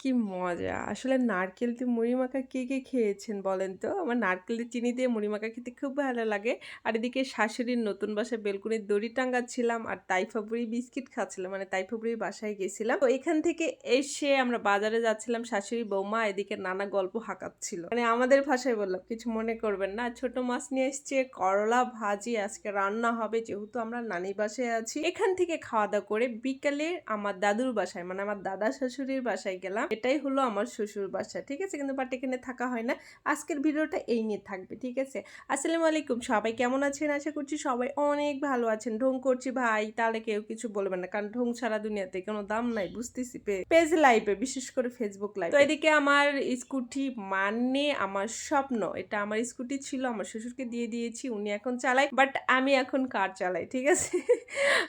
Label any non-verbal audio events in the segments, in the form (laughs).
কি মজা! আসলে নারকেল দিয়ে মুড়ি মাখা কে, কে খেয়েছেন বলেন তো? আমার নারকেল দিয়ে চিনি দিয়ে মুড়ি মাখা খেতে খুব ভালো লাগে। আর এদিকে শাশুড়ির নতুন বাসায় বেলকুনির দড়ি টাঙ্গাচ্ছিলাম আর তাইফাবুড়ি বিস্কিট খাচ্ছিলাম। মানে তাইফাবুড়ির বাসায় গেছিলাম। তো এখান থেকে এসে আমরা বাজারে যাচ্ছিলাম শাশুড়ি বৌমা এদিকে নানা গল্প হাঁকাচ্ছিল। মানে আমাদের ভাষায় বললাম কিছু মনে করবেন না। ছোট মাছ নিয়ে এসছে, করলা ভাজি আজকে রান্না হবে যেহেতু আমরা নানি বাসায় আছি। এখান থেকে খাওয়া দাওয়া করে বিকালে আমার দাদুর বাসায় মানে আমার দাদা শাশুড়ির বাসায় গেলাম এটাই হলো আমার শ্বশুর বাসা, ঠিক আছে? কিন্তু বাট এখানে থাকা হয় না। আজকের ভিডিওটা এই নিয়ে থাকবে, ঠিক আছে? আসসালামু আলাইকুম। সবাই কেমন আছেন? আশা করছি সবাই অনেক ভালো আছেন। ঢং করছি ভাই, তাহলে কেউ কিছু বলবেন না, কারণ ঢং ছাড়া দুনিয়াতে কোনো দাম নাই, বুঝতেছি পেজ লাইভে বিশেষ করে ফেসবুক লাইভ তো এদিকে আমার স্কুটি মানে আমার স্বপ্ন, এটা আমার স্কুটি ছিল, আমার শ্বশুরকে দিয়ে দিয়েছি, উনি এখন চালায়, বাট আমি এখন কার চালাই, ঠিক আছে?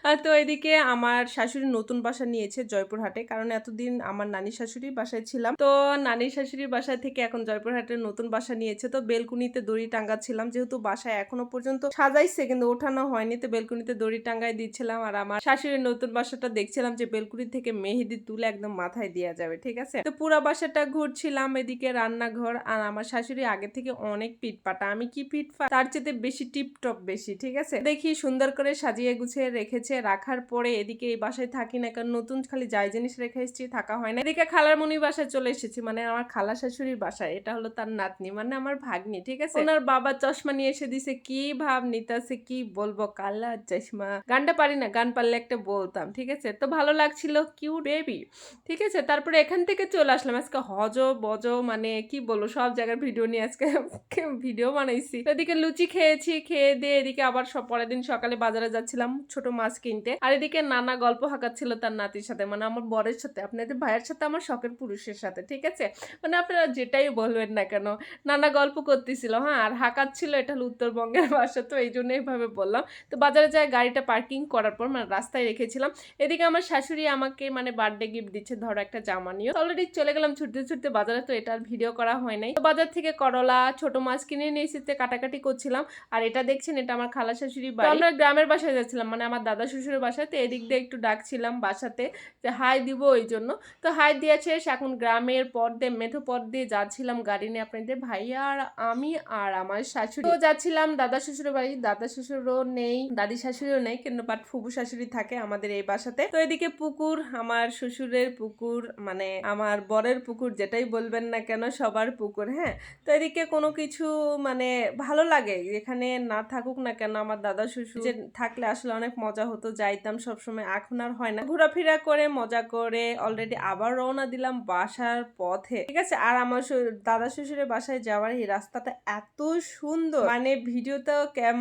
(laughs) তো এদিকে আমার শাশুড়ি নতুন বাসা নিয়েছে জয়পুরহাটে, কারণ এতদিন আমার নানি শাশুড়ির বাসায় ছিলাম। তো নানি শাশুড়ির বাসায় থেকে এখন জয়পুরহাটের নতুন বাসা নিয়েছে। তো বেলকুনিতে দড়ি টাঙ্গাচ্ছিলাম যেহেতু বাসায় এখনও পর্যন্ত সাজাইছে, কিন্তু ওঠানো হয়নি। তো বেলকুনিতে দড়ি টাঙ্গাই দিচ্ছিলাম। আর আমার শাশুড়ির নতুন বাসাটা দেখছিলাম যে বেলকুনি থেকে মেহেদি তুলে একদম মাথায় দেওয়া যাবে, ঠিক আছে? তো পুরো বাসাটা ঘুরছিলাম, এদিকে রান্নাঘর। আর আমার শাশুড়ি আগে থেকে অনেক পিটপাটা। আমি কি পিটপা তার চেয়ে বেশি টিপটপ বেশি, ঠিক আছে? দেখি সুন্দর করে সাজিয়ে গুছিয়ে রেখেছে। রাখার পরে এদিকে এই বাসায় থাকি না কারণ নতুন খালি যাই জিনিস রেখে এসেছি, থাকা হয় না। এদিকে খালার মনির বাসায় চলে এসেছি মানে আমার খালা শাশুড়ির বাসায়। এটা হলো তার নাতনি মানে আমার ভাগ্নি, ঠিক আছে? ওনার বাবা চশমা নিয়ে এসে দিছে, কি ভাব নিতাছে, কি বলব, কালা চশমা। গানটা পারি না, গান পারলে একটা বলতাম, ঠিক আছে? তো ভালো লাগছিল কিউ বেবি ঠিক আছে? তারপরে এখান থেকে চলে আসলাম, আজকে হজ, বজ মানে কি বলব, সব জায়গার ভিডিও নিয়ে আজকে (laughs) ভিডিও বানাইছি। এদিকে লুচি খেয়েছি, খেয়ে দিয়ে এদিকে আবার সব পরের দিন সকালে বাজারে যাচ্ছিলাম, ছোট মাছ কিনতে। আর এদিকে নানা গল্প হাঁকাচ্ছিল তার নাতির সাথে মানে আমার বরের সাথে, আপনাদের ভাইয়ের সাথে আমার শখের পুরুষের সাথে, ঠিক আছে? মানে আপনারা যেটাই বলবেন না কেন, নানা গল্প করতেছিল হ্যাঁ আর হাঁকাচ্ছিল এটা হলো উত্তরবঙ্গের ভাষা, তো এই জন্য এইভাবে বললাম। তো বাজারে যায় গাড়িটা পার্কিং করার পর মানে রাস্তায় রেখেছিলাম। এদিকে আমার শাশুড়ি আমাকে মানে বার্থডে গিফট দিচ্ছে, ধরো একটা জামা নিয়ে। অলরেডি চলে গেলাম ছুটতে ছুটতে বাজারে, তো এটার ভিডিও করা হয় নাই। তো বাজার থেকে করলা, ছোট মাছ কিনে নিয়ে এসেছে কাটাকাটি করছিলাম। আর এটা দেখছেন, এটা আমার খালা শাশুড়ি বাড়ি। আমরা গ্রামের বাসায় যাচ্ছিলাম মানে আমার দাদা শ্বশুরের বাসায়। তো এদিক দিয়ে একটু ডাকছিলাম বাসাতে, যে হাই দিব ওই জন্য। তো হাই দিয়েছে এখন গ্রামের পথ দিয়ে মেঠো পথ দিয়ে যাচ্ছিলাম গাড়ি নিয়ে আপনাদের ভাইয়া আর আমি আর আমার শাশুড়ি। যাচ্ছিলাম, দাদা শ্বশুর বাড়ি। দাদা শ্বশুরও নেই, দাদি শাশুড়িও নেই কিন্তু বাট ফুবু শাশুড়ি থাকে আমাদের এই বাসাতে। তো এদিকে পুকুর, আমার শ্বশুরের পুকুর মানে আমার বরের পুকুর যেটাই বলবেন না কেন, সবার পুকুর হ্যাঁ। তো এদিকে কোনো কিছু মানে ভালো লাগে, এখানে না থাকুক না কেন, আমার দাদা শ্বশুর যে থাকলে আসলে অনেক মজা হতো, যাইতাম সবসময়। এখন আর হয় না। ঘোরাফেরা করে, মজা করে অলরেডি আবার রওনা দিলাম বাসার পথে। ঠিক আছে? আর আমার দাদা শ্বশুরের বাসায় যাওয়ার এই রাস্তাটা এত সুন্দর। মানে ভিডিওতে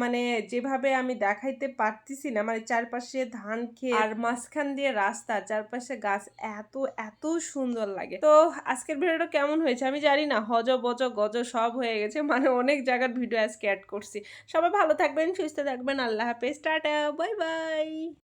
মানে যেভাবে আমি দেখাইতে পারতেছি না মানে চারপাশে ধান খেয়ে আর মাঝখান দিয়ে রাস্তা, চারপাশে গাছ, এত এত সুন্দর লাগে। তো আজকের ভিডিওটা কেমন হয়েছে? আমি জানি না, হজ, বজ, গজ সব হয়ে গেছে মানে অনেক জায়গার ভিডিও আজকে অ্যাড করছি। সবাই ভালো থাকবেন, সুস্থ থাকবেন, আল্লাহ হাফেজ, টাটা, বাই বাই।